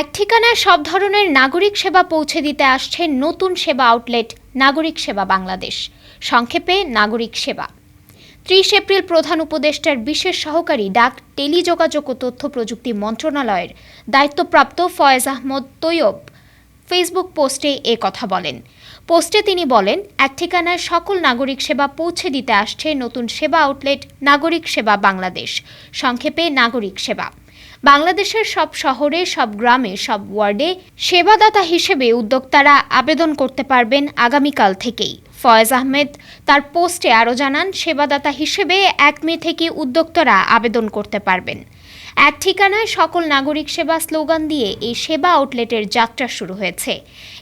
এক ঠিকানায় সব ধরনের নাগরিক সেবা পৌঁছে দিতে আসছে নতুন সেবা আউটলেট, নাগরিক সেবা বাংলাদেশ। সংক্ষেপে, নাগরিক সেবা। ত্রিশ এপ্রিল প্রধান উপদেষ্টার বিশেষ সহকারী ডাক টেলিযোগাযোগ ও তথ্য প্রযুক্তি মন্ত্রণালয়ের দায়িত্বপ্রাপ্ত ফয়েজ আহমদ তৈয়ব ফেসবুক পোস্টে এ কথা বলেন। পোস্টে তিনি বলেন, এক ঠিকানায় সকল নাগরিক সেবা পৌঁছে দিতে আসছে নতুন সেবা আউটলেট, নাগরিক সেবা বাংলাদেশ। সংক্ষেপে, নাগরিক সেবা। বাংলাদেশের সব শহরে, সব গ্রামে, সব ওয়ার্ডে সেবাদাতা হিসেবে উদ্যোক্তারা আবেদন করতে পারবেন আগামীকাল থেকেই। ফয়েজ আহমেদ তার পোস্টে আরও জানান, সেবাদাতা হিসেবে এক মে থেকে উদ্যোক্তারা আবেদন করতে পারবেন। এক ঠিকানায় সকল নাগরিক সেবা স্লোগান দিয়ে এই সেবা আউটলেটের যাত্রা শুরু হয়েছে।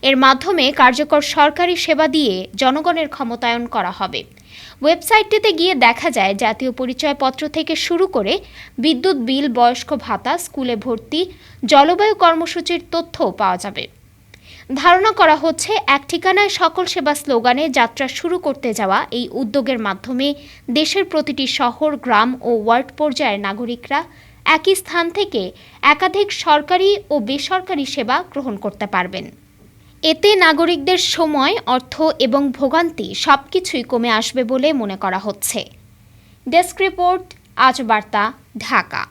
এর মাধ্যমে কার্যকর সরকারি সেবা দিয়ে জনগণের ক্ষমতায়ন করা হবে। ওয়েবসাইটটিতে গিয়ে দেখা যায়, জাতীয় পরিচয়পত্র থেকে শুরু করে বিদ্যুৎ বিল, বয়স্ক ভাতা, স্কুলে ভর্তি, জলবায়ু কর্মসূচির তথ্যও পাওয়া যাবে। ধারণা করা হচ্ছে, এক ঠিকানায় সকল সেবা স্লোগানে যাত্রা শুরু করতে যাওয়া এই উদ্যোগের মাধ্যমে দেশের প্রতিটি শহর, গ্রাম ও ওয়ার্ড পর্যায়ের নাগরিকরা একই স্থান থেকে একাধিক সরকারি ও বেসরকারি সেবা গ্রহণ করতে পারবেন। এতে নাগরিকদের সময়, অর্থ এবং ভোগান্তি সবকিছুই কমে আসবে বলে মনে করা হচ্ছে। ডেস্ক রিপোর্ট, আজ বার্তা, ঢাকা।